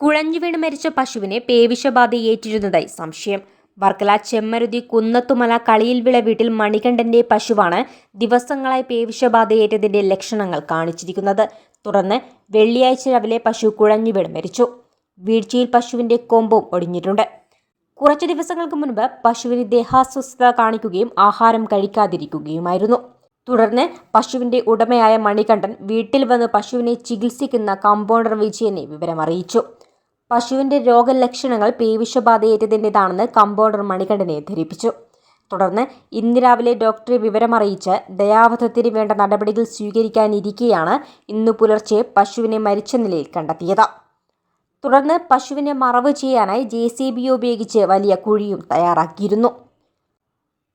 കുഴഞ്ഞു വീണ് മരിച്ച പശുവിനെ പേവിഷബാധ ഏറ്റിരുന്നതായി സംശയം. വർക്കല ചെമ്മരുതി കുന്നത്തുമല കളിയിൽ വിള വീട്ടിൽ മണികണ്ഠന്റെ പശുവാണ് ദിവസങ്ങളായി പേവിഷബാധയേറ്റതിന്റെ ലക്ഷണങ്ങൾ കാണിച്ചിരിക്കുന്നത്. തുടർന്ന് വെള്ളിയാഴ്ച രാവിലെ പശു കുഴഞ്ഞു വീണ് മരിച്ചു. വീഴ്ചയിൽ പശുവിന്റെ കൊമ്പും ഒടിഞ്ഞിട്ടുണ്ട്. കുറച്ചു ദിവസങ്ങൾക്ക് മുൻപ് പശുവിന് ദേഹാസ്വസ്ഥത കാണിക്കുകയും ആഹാരം കഴിക്കാതിരിക്കുകയുമായിരുന്നു. തുടർന്ന് പശുവിന്റെ ഉടമയായ മണികണ്ഠൻ വീട്ടിൽ വന്ന് പശുവിനെ ചികിത്സിക്കുന്ന കമ്പൗണ്ടർ വിജയനെ വിവരമറിയിച്ചു. പശുവിന്റെ രോഗലക്ഷണങ്ങൾ പേവിഷബാധയേറ്റതിന്റെതാണെന്ന് കമ്പൗണ്ടർ മണികണ്ഠനെ ധരിപ്പിച്ചു. തുടർന്ന് ഇന്ന് രാവിലെ ഡോക്ടറെ വിവരമറിയിച്ച് ദയാവധത്തിന് വേണ്ട നടപടികൾ സ്വീകരിക്കാനിരിക്കെയാണ് ഇന്ന് പുലർച്ചെ പശുവിനെ മരിച്ച നിലയിൽ കണ്ടെത്തിയത്. തുടർന്ന് പശുവിനെ മറവ് ചെയ്യാനായി ജെ സി ബി ഉപയോഗിച്ച് വലിയ കുഴിയും തയ്യാറാക്കിയിരുന്നു.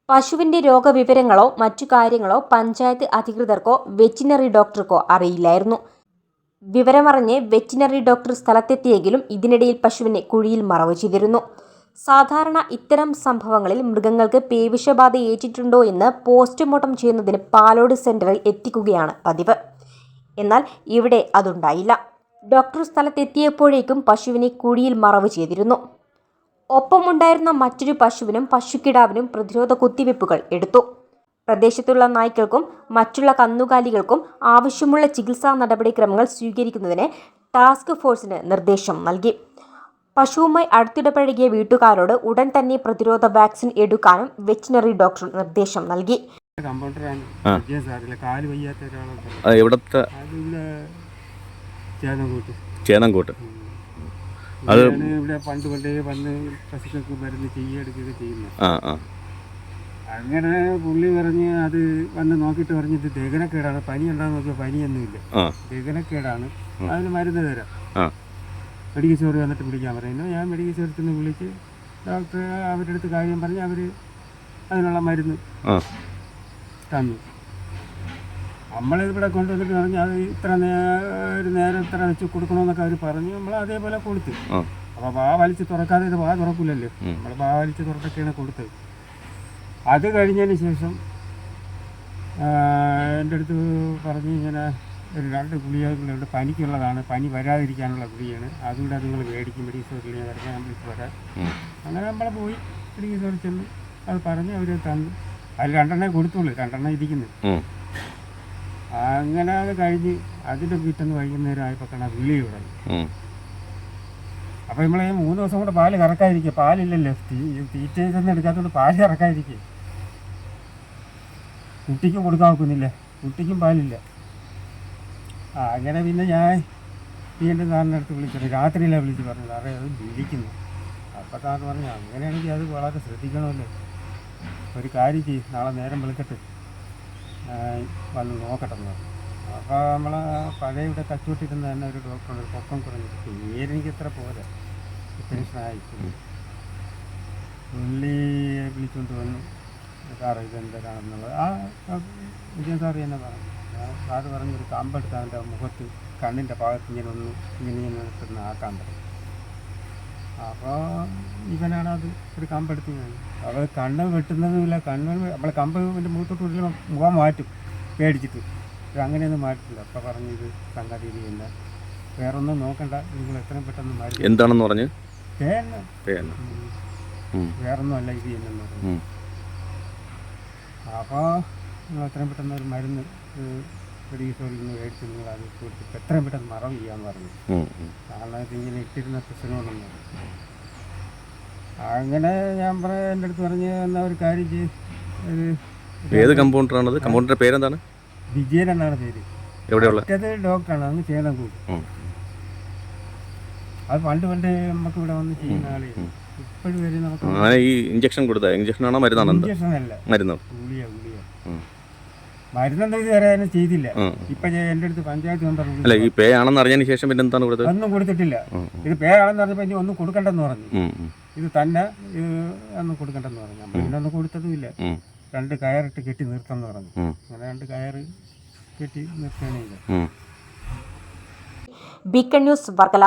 പശുവിന്റെ രോഗവിവരങ്ങളോ മറ്റു കാര്യങ്ങളോ പഞ്ചായത്ത് അധികൃതർക്കോ വെറ്റിനറി ഡോക്ടർക്കോ അറിയില്ലായിരുന്നു. വിവരമറിഞ്ഞ് വെറ്റിനറി ഡോക്ടർ സ്ഥലത്തെത്തിയെങ്കിലും ഇതിനിടയിൽ പശുവിനെ കുഴിയിൽ മറവ് ചെയ്തിരുന്നു. സാധാരണ ഇത്തരം സംഭവങ്ങളിൽ മൃഗങ്ങൾക്ക് പേവിഷബാധ ഏറ്റിട്ടുണ്ടോ എന്ന് പോസ്റ്റ്മോർട്ടം ചെയ്യുന്നതിന് പാലോട് സെന്ററിൽ എത്തിക്കുകയാണ് പതിവ്. എന്നാൽ ഇവിടെ അതുണ്ടായില്ല. ഡോക്ടർ സ്ഥലത്തെത്തിയപ്പോഴേക്കും പശുവിനെ കുഴിയിൽ മറവ് ചെയ്തിരുന്നു. ഒപ്പമുണ്ടായിരുന്ന മറ്റൊരു പശുവിനും പശുക്കിടാവിനും പ്രതിരോധ കുത്തിവയ്പ്പുകൾ എടുത്തു. പ്രദേശത്തുള്ള നായ്ക്കൾക്കും മറ്റുള്ള കന്നുകാലികൾക്കും ആവശ്യമുള്ള ചികിത്സാ നടപടിക്രമങ്ങൾ സ്വീകരിക്കുന്നതിന് ടാസ്ക് ഫോഴ്സിന് നിർദ്ദേശം നൽകി. പശുവുമായി അടുത്തിടപഴകിയ വീട്ടുകാരോട് ഉടൻ തന്നെ പ്രതിരോധ വാക്സിൻ എടുക്കാനും വെറ്റിനറി ഡോക്ടർ നിർദ്ദേശം നൽകി. എവിടത്തെ? ചേതൻകൂട്ട് അത് ഇവിടെ പണ്ട് പണ്ടേ വന്ന് പശുക്കൾക്ക് മരുന്ന് ആ ആ. അങ്ങനെ പുള്ളി പറഞ്ഞ് അത് വന്ന് നോക്കിട്ട് പറഞ്ഞിട്ട് ദഹനക്കേടാണ് പനി ഉണ്ടാന്ന് നോക്കിയാൽ പനിയൊന്നുമില്ല. ഇല്ല ദഹനക്കേടാണ്. അതിന് മരുന്ന് തരാം. മെഡിക്കൽ സ്റ്റോർ വന്നിട്ട് വിളിക്കാൻ പറയുന്നു ഞാൻ മെഡിക്കൽ സ്റ്റോറിൽ നിന്ന് വിളിച്ച് ഡോക്ടർ അവരുടെ അടുത്ത് കാര്യം പറഞ്ഞ് അവർ അതിനുള്ള മരുന്ന് തന്നു. നമ്മളിവിടെ കൊണ്ടുവന്നിട്ട് പറഞ്ഞു അത് ഇത്ര നേരം ഒരു നേരം ഇത്ര വെച്ച് കൊടുക്കണമെന്നൊക്കെ അവർ പറഞ്ഞു. നമ്മൾ അതേപോലെ കൊടുത്തു. അപ്പോൾ വാ വലിച്ച് തുറക്കാതെ ഇത് വാ തുറക്കില്ലല്ലോ നമ്മൾ വാ വലിച്ച് തുറക്കൊക്കെയാണ് കൊടുത്തത്. അത് കഴിഞ്ഞതിന് ശേഷം എന്റെ അടുത്ത് പറഞ്ഞ് ഇങ്ങനെ ഒരു രണ്ട് ഗുളികകളുണ്ട് പനിക്കുള്ളതാണ് പനി വരാതിരിക്കാനുള്ള ഗുളികയാണ്. അതുകൂടെ നിങ്ങൾ മേടിക്കും മെഡിക്കൽ സ്റ്റോറിൽ ഞാൻ വരാം ഞാൻ വിളിച്ച് വരാം അങ്ങനെ നമ്മൾ പോയി മെഡിക്കൽ സ്റ്റോറിൽ ചെന്ന് അത് പറഞ്ഞ് അവർ തന്നു. അതിൽ രണ്ടെണ്ണേ കൊടുത്തുള്ളൂ രണ്ടെണ്ണം ഇരിക്കുന്നു. അങ്ങനെ അത് കഴിഞ്ഞ് അതിന്റെ പിറ്റേന്ന് വൈകുന്നേരം ആയപ്പോൾ കാണാൻ വിളി തുടങ്ങി അപ്പോൾ നമ്മളെ മൂന്ന് ദിവസം കൂടെ പാൽ കറക്കാതിരിക്കുക. പാലില്ലല്ലോ തീ തീറ്റയിൽ നിന്ന് എടുക്കാത്തതുകൊണ്ട് പാൽ കറക്കാതിരിക്കുക. കുട്ടിക്കും കൊടുക്കാൻ നോക്കുന്നില്ല കുട്ടിക്കും പാലില്ല. ആ അങ്ങനെ പിന്നെ ഞാൻ വീണ്ടും സാറിന്റെ അടുത്ത് വിളിച്ചത് രാത്രിയിലാണ് വിളിച്ച് പറഞ്ഞത്. സാറേ അത് വിളിക്കുന്നു അപ്പോൾ സാറ് പറഞ്ഞു അങ്ങനെയാണെങ്കിൽ അത് വളരെ ശ്രദ്ധിക്കണമല്ലോ. ഒരു കാര്യം ചെയ്യും നാളെ നേരം വിളിക്കട്ടെ വന്ന് നോക്കട്ടെ എന്ന് പറഞ്ഞു. അപ്പോൾ നമ്മൾ പഴയ ഇവിടെ കച്ചുവിട്ടിരുന്ന തന്നെ ഒരു ഡോക്ടറുണ്ട് ഒരു പൊക്കം കുറഞ്ഞിട്ട് പേരെനിക്ക് ഇത്ര പോലെ പെൻഷനായി ഉള്ളി വിളിച്ചുകൊണ്ട് വന്നു. സാറ് ഇതെന്താണെന്നുള്ളത് ആ വിജയൻ സാറ് തന്നെ പറഞ്ഞു. സാറ് പറഞ്ഞൊരു കാമ്പെടുത്ത് അവന്റെ മുഖത്ത് കണ്ണിന്റെ ഭാഗത്ത് ഇങ്ങനെ ഒന്ന് ഇങ്ങനെ ഇങ്ങനെ നിൽക്കുന്ന ആ പറഞ്ഞു അപ്പോൾ ഇവനാണ് അത് ഒരു കമ്പെടുത്ത് അവൾ കണ്ണ് വെട്ടുന്നതുമില്ല കണ്ണ് അവളെ കമ്പ് എന്റെ മുഖത്തോട്ട് വിടുമ്പോൾ മുഖം മാറ്റും പേടിച്ചിട്ട്. അങ്ങനെയൊന്നും മാറ്റില്ല അപ്പോൾ പറഞ്ഞു ഇത് സംഗതി ഇല്ല വേറൊന്നും നോക്കണ്ട. നിങ്ങൾ എത്രയും പെട്ടെന്ന് മാറ്റി എന്താണെന്ന് പറഞ്ഞു? പേന ഉം. വേറൊന്നും അല്ല ഇത് ചെയ്യുന്നു പറഞ്ഞു. അപ്പോൾ നിങ്ങൾ എത്രയും പെട്ടെന്ന് ഒരു മരുന്ന് പ്രൊഡ്യൂസറിൽ നിന്ന് മേടിച്ച് നിങ്ങൾ അത് കൊടുത്തിട്ട് എത്രയും പെട്ടെന്ന് മറവ് ചെയ്യാന്ന് പറഞ്ഞു. കാരണം ഇതിങ്ങനെ ഇട്ടിരുന്ന പ്രശ്നങ്ങളൊന്നും അങ്ങനെ ഞാൻ പറയാം എന്റെ അടുത്ത് പറഞ്ഞ് എന്നാ ഒരു കാര്യം ചെയ്ത് ഏത് കമ്പൗണ്ടറാണത്? കമ്പൗണ്ടറിന്റെ പേരെന്താണ്? വിജയൻ എന്നാണ് പേര്. എവിടെയുള്ള? ഡോക്ടറാണ് അങ്ങ് ചെയ്യണം കൂടി. അത് പണ്ട് പണ്ട് നമുക്ക് ഇവിടെ വന്ന് ചെയ്യുന്ന ആളെ ഇപ്പോഴും വരെ നമുക്ക് അങ്ങനെ ഈ ഇഞ്ചക്ഷൻ കൊടുത്ത ഇഞ്ചക്ഷൻ ആണോ മരുന്നാണോ എന്താ ഇഞ്ചക്ഷൻ അല്ല മരുന്നോ ഗുളിയ ഗുളിയ ഉം. മരുന്നൊന്നും ഇതുവരെ അതിന് ചെയ്തില്ല ഉം. ഇപ്പൊ ഞാൻ എന്റെ അടുത്ത് പഞ്ചായത്ത് മെമ്പർ വിളിച്ചു. അല്ല ഈ പേ ആണെന്ന് അറിഞ്ഞതിന് ശേഷം പിന്നെ എന്താണ് കൊടുത്തത് ഒന്നും കൊടുത്തിട്ടില്ല ഉം. ഇത് പേരാണെന്ന് പറഞ്ഞപ്പോ ഇനി ഒന്നും കൊടുക്കണ്ടെന്ന് പറഞ്ഞു ഉം. ഉം. ഇത് തന്നെ ഇത് ഒന്നും കൊടുക്കണ്ടെന്ന് പറഞ്ഞു നമ്മൾ കൊടുത്തതുമില്ല ഉം. രണ്ട് കയറിട്ട് കെട്ടി നിർത്തണമെന്ന് പറഞ്ഞു ഉം. അങ്ങനെ രണ്ട് കയറ് കെട്ടി നിർത്തുകയാണ് ചെയ്തത് ഉം. Beacon news Varkala